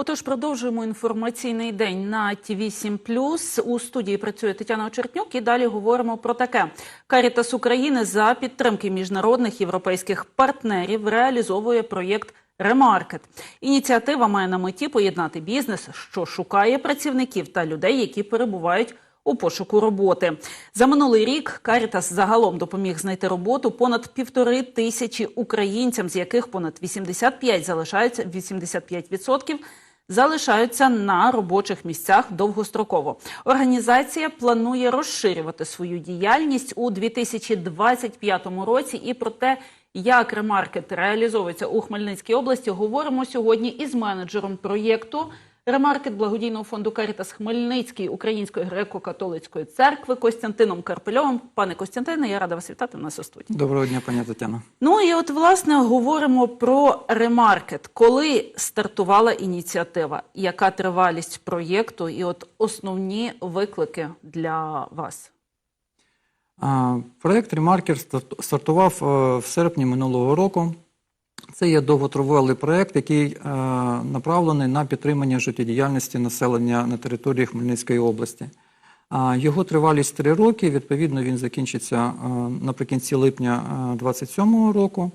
Отож, продовжуємо інформаційний день на ТІВІ 7 У студії працює Тетяна Очертнюк і далі говоримо про таке. Карітас України за підтримки міжнародних європейських партнерів реалізовує проєкт Ремаркет. Ініціатива має на меті поєднати бізнес, що шукає працівників та людей, які перебувають у пошуку роботи. За минулий рік Карітас загалом допоміг знайти роботу понад півтори тисячі українцям, з яких понад 85 залишаються 85% залишаються на робочих місцях довгостроково. Організація планує розширювати свою діяльність у 2025 році. І про те, як ремаркет реалізовується у Хмельницькій області, говоримо сьогодні із менеджером проєкту. Ремаркет благодійного фонду Карітас Хмельницької Української греко-католицької церкви Костянтином Карпельовим. Пане Костянтине, я рада вас вітати в нас у студії. Доброго дня, пані Тетяна. Ну і от власне говоримо про ремаркет. Коли стартувала ініціатива? Яка тривалість проєкту? І от основні виклики для вас? Проєкт Ремаркер стартував е, в серпні минулого року. Це є довготривалий проєкт, який е, направлений на підтримання життєдіяльності населення на території Хмельницької області. Його тривалість три роки. Відповідно, він закінчиться е, наприкінці липня 2027 року.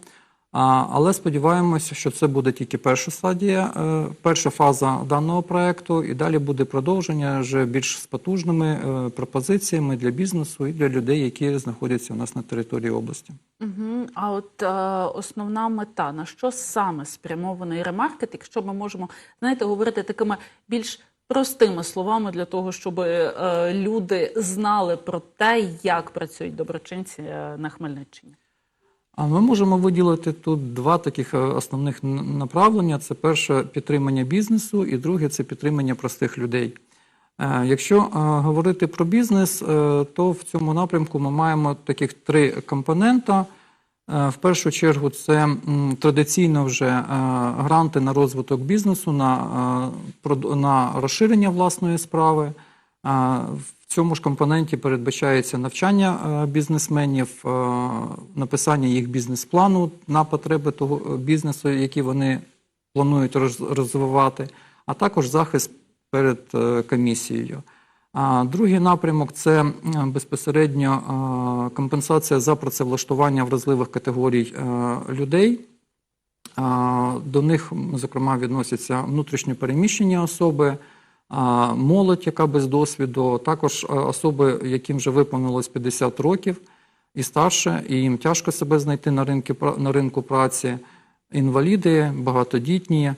Але сподіваємося, що це буде тільки перша стадія, е, перша фаза даного проекту, і далі буде продовження вже більш з потужними е, пропозиціями для бізнесу і для людей, які знаходяться у нас на території області. Угу. А от е, основна мета на що саме спрямований ремаркет, якщо ми можемо знаєте, говорити такими більш простими словами для того, щоб е, люди знали про те, як працюють доброчинці е, на Хмельниччині. А ми можемо виділити тут два таких е, основних направлення: це перше підтримання бізнесу, і друге це підтримання простих людей. Е, Якщо е, говорити про бізнес, то в цьому напрямку ми маємо таких три компонента. В першу чергу це традиційно вже гранти на розвиток бізнесу, на, на розширення власної справи. А, В цьому ж компоненті передбачається навчання е, бізнесменів, е, написання їх бізнес-плану на потреби того е, бізнесу, який вони планують розвивати, а також захист перед комісією. Другий напрямок це безпосередньо компенсація за працевлаштування вразливих категорій людей. До них, зокрема, відносяться внутрішньо переміщені особи, молодь, яка без досвіду, також е, особи, яким вже виповнилось 50 років і старше, і їм тяжко себе знайти на ринку, на ринку праці, інваліди, багатодітні,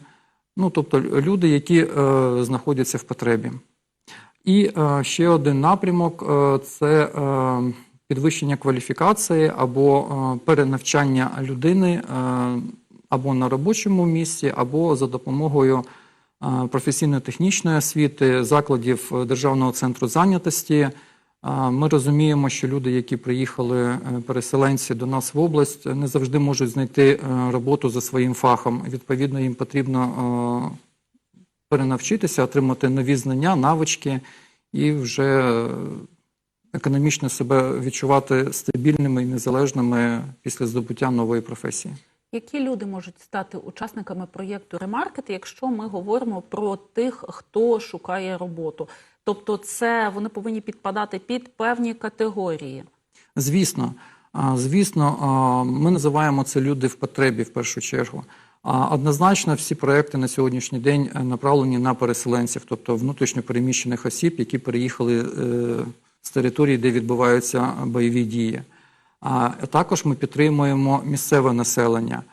ну тобто люди, які е, знаходяться в потребі. І е, ще один напрямок це підвищення кваліфікації або перенавчання людини або на робочому місці, або за допомогою професійно-технічної освіти, закладів е, Державного центру зайнятості. Е, Ми розуміємо, що люди, які приїхали е, переселенці до нас в область, не завжди можуть знайти е, роботу за своїм фахом. Відповідно, їм потрібно е, перенавчитися, отримати нові знання, навички і вже е, економічно себе відчувати стабільними і незалежними після здобуття нової професії. Які люди можуть стати учасниками проєкту Ремаркет, якщо ми говоримо про тих, хто шукає роботу? Тобто, це вони повинні підпадати під певні категорії. Звісно, звісно, ми називаємо це люди в потребі в першу чергу. Однозначно, всі проекти на сьогоднішній день е, направлені на переселенців, тобто внутрішньо переміщених осіб, які переїхали е, з території, де відбуваються бойові дії. А також ми підтримуємо місцеве населення.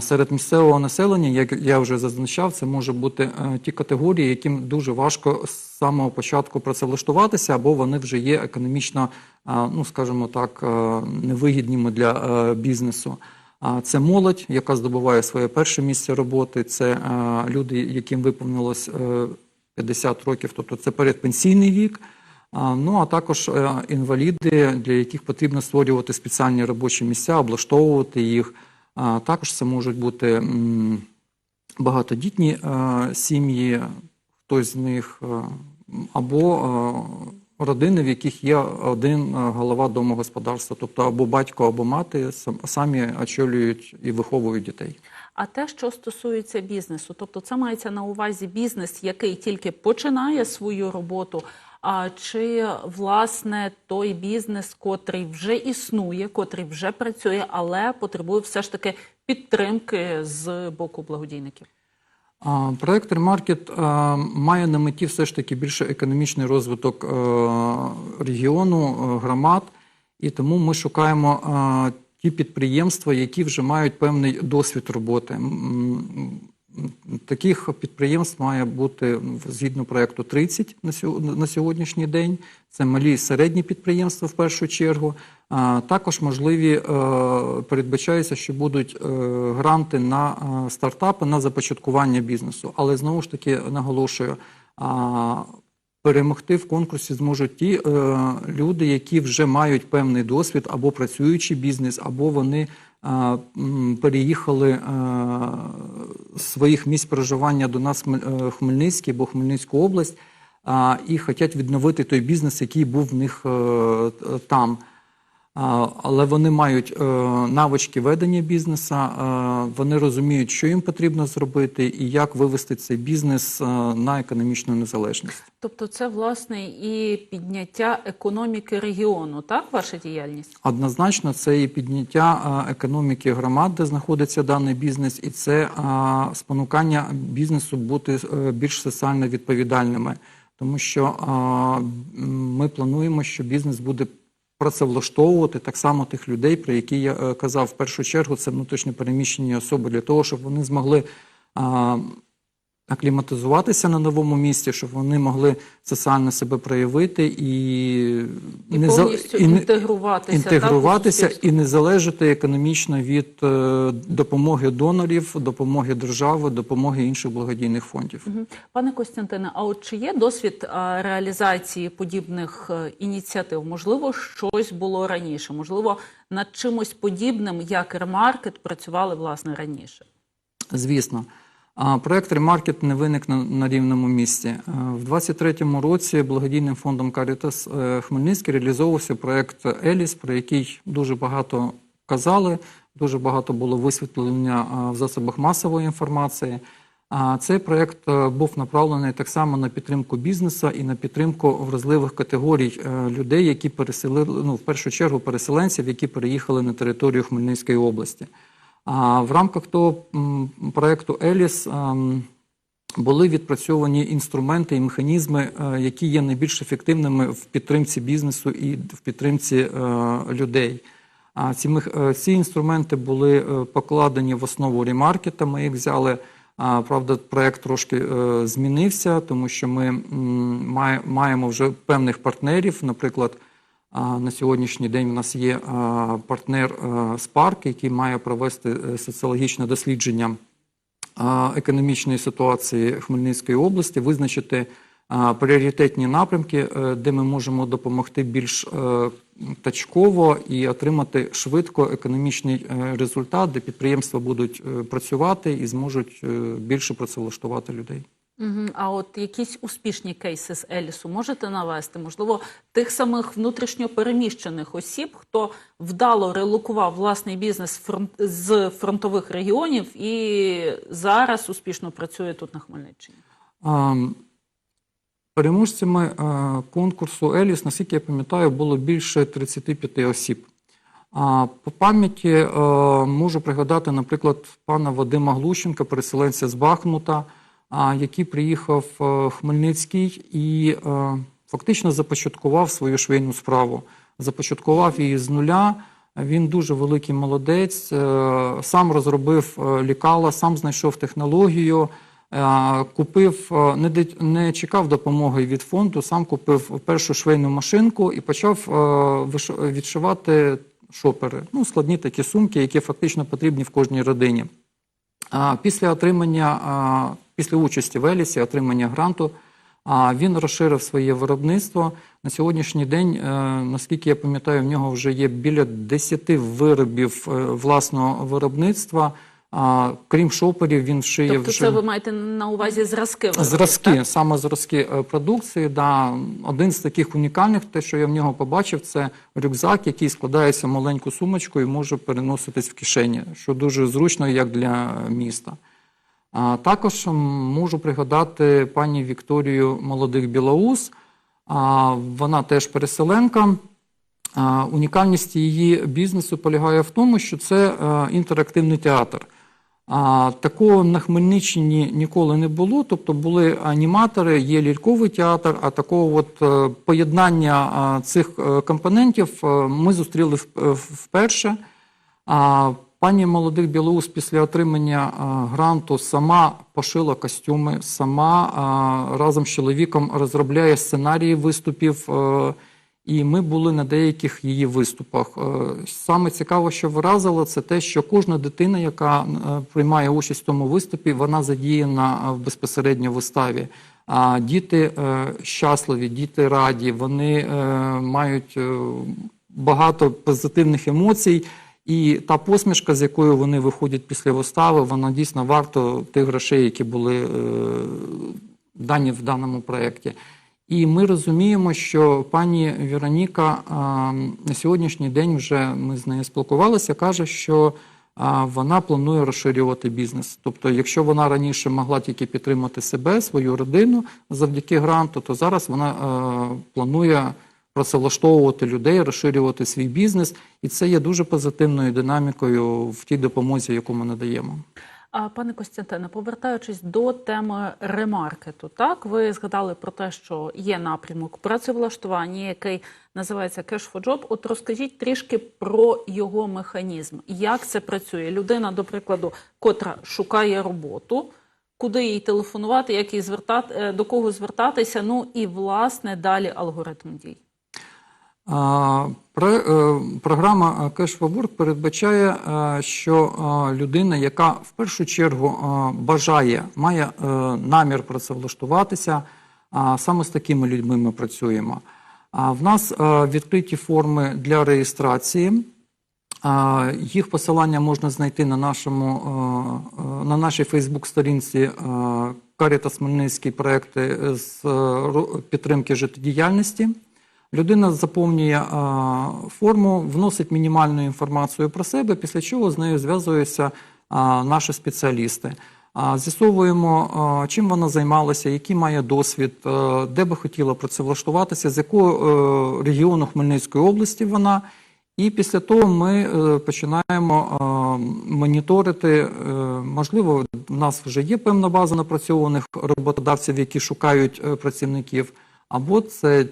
Серед місцевого населення, як я вже зазначав, це може бути е, ті категорії, яким дуже важко з самого початку працевлаштуватися, або вони вже є економічно, ну скажімо так, е, невигідними для е, бізнесу. Це молодь, яка здобуває своє перше місце роботи. Це е, люди, яким виповнилось е, 50 років, тобто це передпенсійний вік. Ну а також е, інваліди, для яких потрібно створювати спеціальні робочі місця, облаштовувати їх. Також це можуть бути багатодітні е, сім'ї, хтось з них, е, або родини, в яких є один голова домогосподарства, тобто або батько, або мати самі очолюють і виховують дітей. А те, що стосується бізнесу, тобто це мається на увазі бізнес, який тільки починає свою роботу. А чи власне той бізнес, котрий вже існує, котрий вже працює, але потребує все ж таки підтримки з боку благодійників? Проект Ремаркет має на меті все ж таки більше економічний розвиток е, регіону, е, громад, і тому ми шукаємо ті підприємства, які вже мають певний досвід роботи. Таких підприємств має бути ну, згідно проекту 30 на сьо- на сьогоднішній день. Це малі і середні підприємства в першу чергу. Також можливі е, передбачається, що будуть е, гранти на е, стартапи на започаткування бізнесу. Але знову ж таки наголошую. Перемогти в конкурсі зможуть ті е, люди, які вже мають певний досвід, або працюючий бізнес, або вони переїхали е, з своїх місць проживання до нас е, Хмельницький або Хмельницьку область і хочуть відновити той бізнес, який був в них е, там. Але вони мають е, навички ведення бізнесу, е, вони розуміють, що їм потрібно зробити і як вивести цей бізнес е, на економічну незалежність. Тобто, це власне і підняття економіки регіону, так ваша діяльність? Однозначно, це і підняття економіки громад, де знаходиться даний бізнес, і це спонукання бізнесу бути більш соціально відповідальними, тому що ми плануємо, що бізнес буде працевлаштовувати так само тих людей, про які я е, казав в першу чергу, це внутрішньо переміщені особи для того, щоб вони змогли. Е, Акліматизуватися на новому місці, щоб вони могли соціально себе проявити і, І не за- повністю і інтегруватися, інтегруватися так, і не залежати економічно від е, допомоги донорів, допомоги держави, допомоги інших благодійних фондів. Мгм. Пане Костянтине, а от чи є досвід реалізації подібних е, ініціатив? Можливо, щось було раніше, можливо, над чимось подібним, як ремаркет, працювали власне раніше. Звісно. А Проект Ремаркет не виник на, на рівному місці. Е, В 23-му році благодійним фондом Caritas е, Хмельницький реалізовувався проект Еліс, про який дуже багато казали, дуже багато було висвітлення е, в засобах масової інформації. А цей проект був направлений так само на підтримку бізнесу і на підтримку вразливих категорій людей, які переселили ну в першу чергу переселенців, які переїхали на територію Хмельницької області. В рамках того м, проекту Еліс ем, були відпрацьовані інструменти і механізми, е, які є найбільш ефективними в підтримці бізнесу і в підтримці е, людей. Ці, е, ці інструменти були покладені в основу ремаркета. Ми їх взяли. Правда, проект трошки змінився, тому що ми маємо вже певних партнерів. Наприклад, на сьогоднішній день у нас є партнер а, Спарк, який має провести е, соціологічне дослідження економічної ситуації Хмельницької області, визначити пріоритетні напрямки, е, де ми можемо допомогти більш е, точково і отримати швидко економічний е, результат, де підприємства будуть е, працювати і зможуть е, більше працевлаштувати людей. А от якісь успішні кейси з Елісу можете навести? Можливо, тих самих внутрішньо переміщених осіб, хто вдало релокував власний бізнес фронт з фронтових регіонів і зараз успішно працює тут на Хмельниччині. Переможцями е, конкурсу Еліс, наскільки я пам'ятаю, було більше 35 осіб. По пам'яті е, можу пригадати, наприклад, пана Вадима Глущенка, переселенця з Бахмута, який приїхав е, в Хмельницький і е, фактично започаткував свою швейну справу. Започаткував її з нуля. Він дуже великий молодець, е, сам розробив е, лікала, сам знайшов технологію. Е, Купив, е, не, чекав допомоги від фонду, сам купив першу швейну машинку і почав е, відшивати шопери. Ну, складні такі сумки, які фактично потрібні в кожній родині. Після отримання, після участі в Елісі, отримання гранту, а, він розширив своє виробництво. На сьогоднішній день, е, наскільки я пам'ятаю, в нього вже є біля 10 виробів е, власного виробництва. А, крім шоперів, він шиє Тобто вже це ви маєте на увазі зразки? виробів, зразки, так? саме зразки е, продукції. Да. Один з таких унікальних, те, що я в нього побачив, це рюкзак, який складається в маленьку сумочку і може переноситись в кишені, що дуже зручно як для міста. Також можу пригадати пані Вікторію Молодих Білоус. Вона теж переселенка. Унікальність її бізнесу полягає в тому, що це е, інтерактивний театр. Такого на Хмельниччині ніколи не було. Тобто були аніматори, є ляльковий театр, а такого от е, поєднання цих е, компонентів ми зустріли вперше. Пані молодих Білоус після отримання а, гранту сама пошила костюми, сама а, разом з чоловіком розробляє сценарії виступів. е, і ми були на деяких її виступах. Е, Саме цікаво, що вразило, це те, що кожна дитина, яка е, приймає участь в тому виступі, вона задіяна е, в безпосередньо виставі. А діти е, щасливі, діти раді, вони е, мають е, багато позитивних емоцій. І та посмішка, з якою вони виходять після вистави, вона дійсно варто тих грошей, які були е, дані в даному проєкті. І ми розуміємо, що пані Вероніка а, на сьогоднішній день вже ми з нею спілкувалися, каже, що вона планує розширювати бізнес. Тобто, якщо вона раніше могла тільки підтримати себе, свою родину завдяки гранту, то зараз вона е, планує працевлаштовувати людей, розширювати свій бізнес, і це є дуже позитивною динамікою в тій допомозі, яку ми надаємо. Пане Костянтине, повертаючись до теми ремаркету, так ви згадали про те, що є напрямок працевлаштування, який називається Cash for Job. От розкажіть трішки про його механізм. Як це працює? Людина, до прикладу, котра шукає роботу, куди їй телефонувати, як їй звертати, е, до кого звертатися. Ну і власне далі алгоритм дій. Е, програма Cash for Work передбачає, е, що е, людина, яка в першу чергу бажає, має намір працевлаштуватися, саме з такими людьми ми працюємо. В нас відкриті форми для реєстрації. Їх посилання можна знайти на, нашому, на нашій Фейсбук-сторінці Карітас Хмельницький проекти з підтримки життєдіяльності. Людина заповнює форму, вносить мінімальну інформацію про себе, після чого з нею зв'язуються наші спеціалісти. З'ясовуємо, чим вона займалася, який має досвід, де би хотіла працевлаштуватися, з якого е, регіону Хмельницької області вона. І після того ми е, починаємо моніторити. е, Можливо, в нас вже є певна база напрацьованих роботодавців, які шукають працівників, або це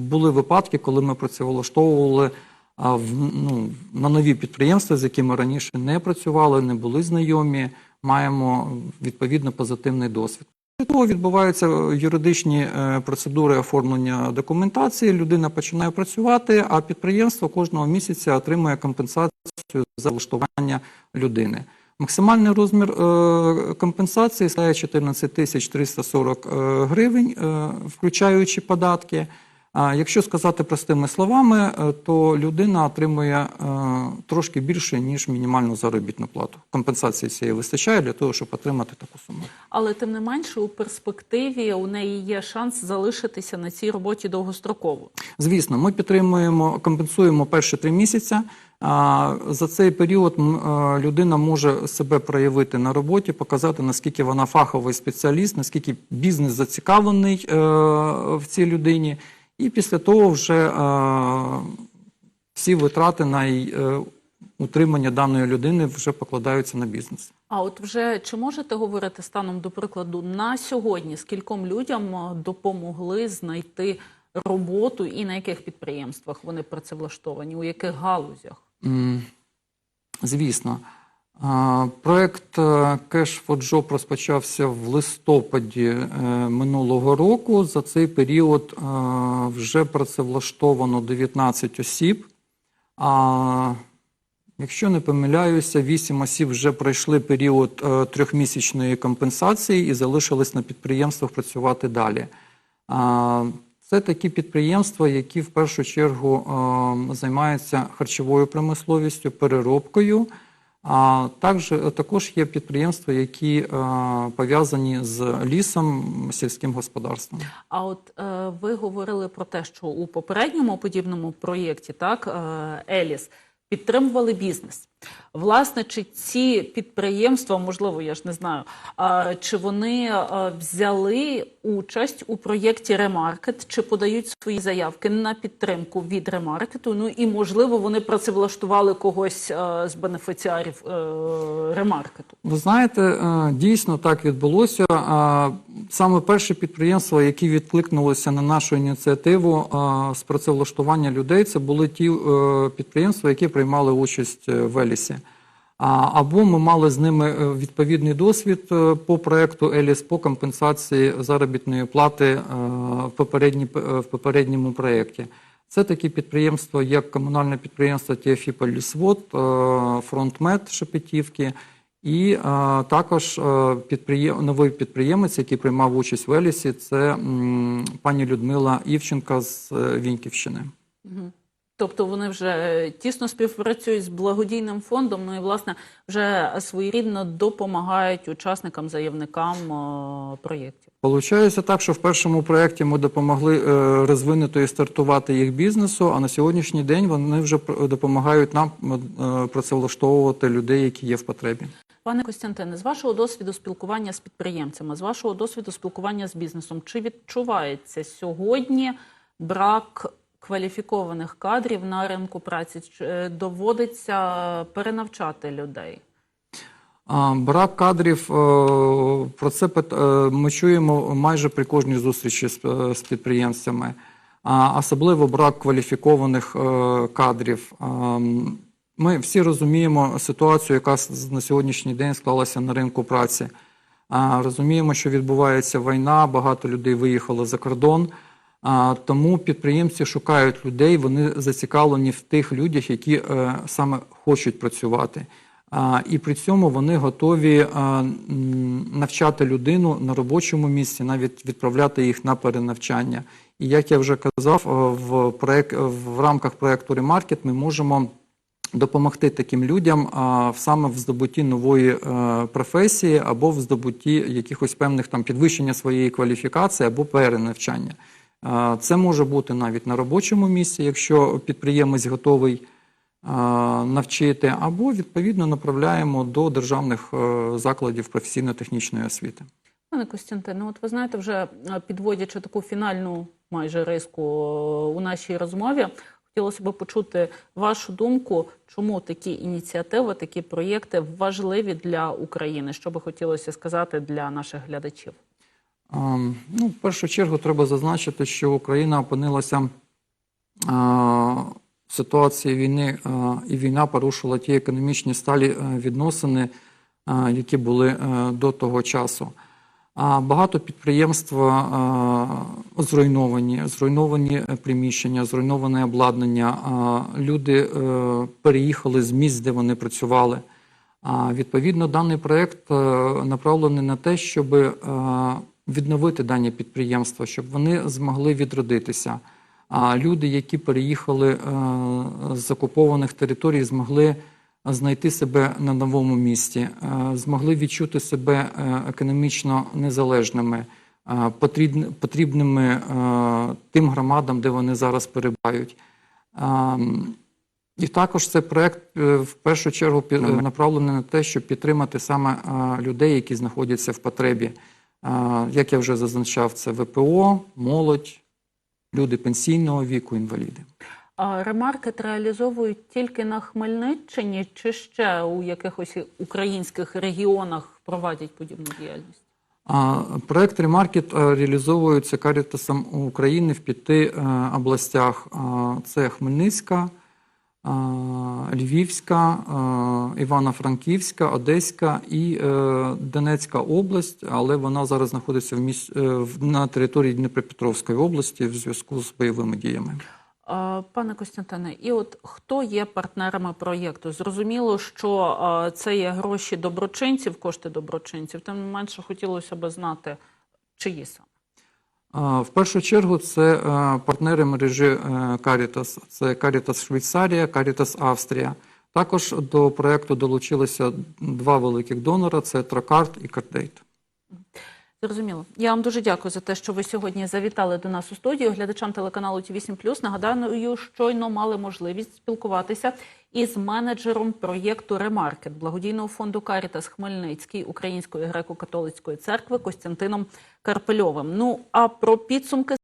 були випадки, коли ми працевлаштовували в, ну, на нові підприємства, з якими раніше не працювали, не були знайомі, маємо відповідно позитивний досвід. Після того відбуваються юридичні е, процедури оформлення документації. Людина починає працювати, а підприємство кожного місяця отримує компенсацію за влаштування людини. Максимальний розмір е, компенсації складає 14 тисяч 340 е, гривень, е, включаючи податки. А якщо сказати простими словами, то людина отримує трошки більше, ніж мінімальну заробітну плату. Компенсації цієї вистачає для того, щоб отримати таку суму. Але тим не менше, у перспективі у неї є шанс залишитися на цій роботі довгостроково. Звісно, ми підтримуємо, компенсуємо перші три місяці. За цей період е, людина може себе проявити на роботі, показати наскільки вона фаховий спеціаліст, наскільки бізнес зацікавлений е, в цій людині, і після того вже е, всі витрати на утримання даної людини вже покладаються на бізнес. А от вже чи можете говорити станом до прикладу на сьогодні, скільком людям допомогли знайти роботу і на яких підприємствах вони працевлаштовані, у яких галузях? Звісно. А, Проект е, Cash for Job розпочався в листопаді е, минулого року. За цей період е, вже працевлаштовано 19 осіб. А якщо не помиляюся, 8 осіб вже пройшли період трьохмісячної компенсації і залишились на підприємствах працювати далі. Це такі підприємства, які в першу чергу е, займаються харчовою промисловістю, переробкою. А також, також є підприємства, які е, пов'язані з лісом, сільським господарством. А от е, ви говорили про те, що у попередньому подібному проєкті, так, е, Еліс, підтримували бізнес. Власне, чи ці підприємства, можливо, я ж не знаю, чи вони взяли участь у проєкті Ремаркет, чи подають свої заявки на підтримку від ремаркету? Ну і можливо, вони працевлаштували когось з бенефіціарів е, ремаркету. Ви знаєте, е, дійсно так відбулося. Саме перше підприємство, які відкликнулося на нашу ініціативу з працевлаштування людей, це були ті е, підприємства, які приймали участь в Елісі. Або ми мали з ними е, відповідний досвід е, по проекту Еліс по компенсації заробітної плати е, в попередньому проєкті. Це такі підприємства, як комунальне підприємство Тіафіполь Лісвод, е, Фронтмет Шепетівки, і також підприєм... новий підприємець, який приймав участь в Елісі, це пані Людмила Івченка з Віньківщини. Тобто вони вже е, тісно співпрацюють з благодійним фондом, ну і власне вже своєрідно допомагають учасникам, заявникам проєктів. Получається так, що в першому проєкті ми допомогли е, розвинути і стартувати їх бізнесу, а на сьогоднішній день вони вже допомагають нам е, працевлаштовувати людей, які є в потребі. Пане Костянтине, з вашого досвіду спілкування з підприємцями, з вашого досвіду спілкування з бізнесом, чи відчувається сьогодні брак кваліфікованих кадрів на ринку праці? Е, доводиться перенавчати людей? Брак кадрів е, про це е, ми чуємо майже при кожній зустрічі з, підприємцями, особливо брак кваліфікованих кадрів. Ми всі розуміємо ситуацію, яка на сьогоднішній день склалася на ринку праці. Розуміємо, що відбувається війна, багато людей виїхало за кордон. Тому підприємці шукають людей, вони зацікавлені в тих людях, які е, саме хочуть працювати. І при цьому вони готові навчати людину на робочому місці, навіть відправляти їх на перенавчання. І як я вже казав, е, в, проект, в рамках проекту Ремаркет ми можемо допомогти таким людям саме в здобутті нової е, професії або в здобутті якихось певних там підвищення своєї кваліфікації або перенавчання. Це може бути навіть на робочому місці, якщо підприємець готовий навчити, або відповідно направляємо до державних е, закладів професійно-технічної освіти. Пане Костянтине, от ви знаєте, вже е, підводячи таку фінальну майже риску е, у нашій розмові, хотілося б почути вашу думку, чому такі ініціативи, такі проєкти важливі для України. Що би хотілося сказати для наших глядачів? Ну, в першу чергу треба зазначити, що Україна опинилася в ситуації війни, і війна порушила ті економічні сталі е, відносини, е, які були е, до того часу. Багато підприємств зруйновані, зруйновані приміщення, зруйноване обладнання. Люди переїхали з місць, де вони працювали. Відповідно, даний проект е, направлений на те, щоб відновити дані підприємства, щоб вони змогли відродитися. А люди, які переїхали е, з окупованих територій, змогли знайти себе на новому місці, е, змогли відчути себе е, економічно незалежними, потрібними тим громадам, де вони зараз перебувають. Ем, і також цей проект в першу чергу направлений на те, щоб підтримати саме людей, які знаходяться в потребі. Як я вже зазначав, це ВПО, молодь, люди пенсійного віку, інваліди. А ремаркет реалізовують тільки на Хмельниччині, чи ще у якихось українських регіонах проводять подібну діяльність? Проект Ремаркет реалізовується Карітасом України в п'яти е, областях: це Хмельницька, Львівська, Івано-Франківська, Одеська і е, Донецька область, але вона зараз знаходиться в міс... е, на території Дніпропетровської області в зв'язку з бойовими діями. Пане Костянтине, і от хто є партнерами проєкту? Зрозуміло, що це є гроші доброчинців, кошти доброчинців. Тим не менше, хотілося б знати, чиї саме. В першу чергу це е, партнери мережі е, Caritas. Це Caritas Швейцарія, Caritas Австрія. Також до проекту долучилися два великих донора: це Тракарт і Кардейт. Зрозуміло. Я вам дуже дякую за те, що ви сьогодні завітали до нас у студію. Глядачам телеканалу Ті 8 Нагадаю, щойно мали можливість спілкуватися із менеджером проєкту Ремаркет благодійного фонду Карітас Хмельницький Української греко-католицької церкви Костянтином Карпельовим. Ну а про підсумки